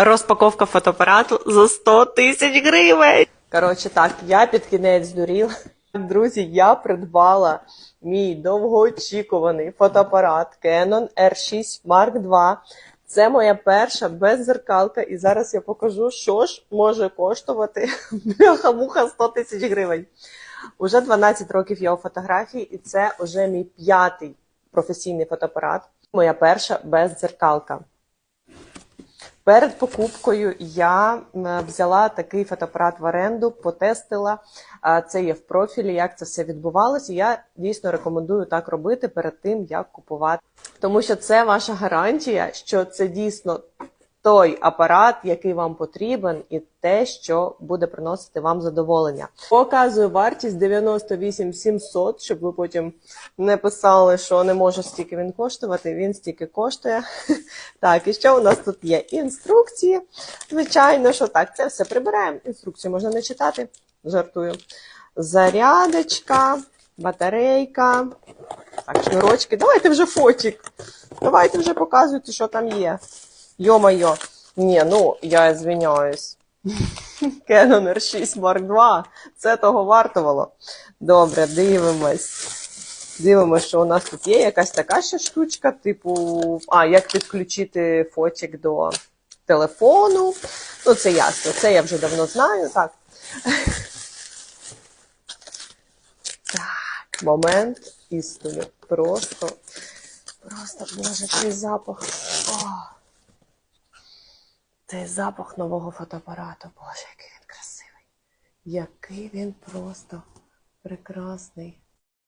Розпаковка фотоапарату за 100 тисяч гривень. Коротше, так, я під кінець здуріла. Друзі, я придбала мій довгоочікуваний фотоапарат Canon R6 Mark II. Це моя перша беззеркалка, і зараз я покажу, що ж може коштувати бляха-муха 100 тисяч гривень. Уже 12 років я у фотографії, і це вже мій п'ятий професійний фотоапарат. Моя перша беззеркалка. Перед покупкою я взяла такий фотоапарат в оренду, потестила. Це є в профілі, як це все відбувалося. Я дійсно рекомендую так робити перед тим, як купувати. Тому що це ваша гарантія, що це дійсно той апарат, який вам потрібен, і те, що буде приносити вам задоволення. Показую вартість 98 700, щоб ви потім не писали, що не може стільки він коштувати. Він стільки коштує. Так, і що у нас тут є? Інструкції. Звичайно, що так, це все прибираємо. Інструкцію можна не читати. Жартую. Зарядочка, батарейка. Так, шнурочки. Давайте вже фотик. Давайте вже показуйте, що там є. Йо-моє. Ні, ну, я звиняюсь. Canon R6 Mark II. Це того вартувало. Добре, дивимось. Дивимось, що у нас тут є якась така ще штучка, типу, а, як підключити фотик до телефону. Ну, це ясно, це я вже давно знаю. Так. Так, момент істини. Просто, просто, боже, цей запах. О, цей запах нового фотоапарату. Боже, який він красивий. Який він просто прекрасний.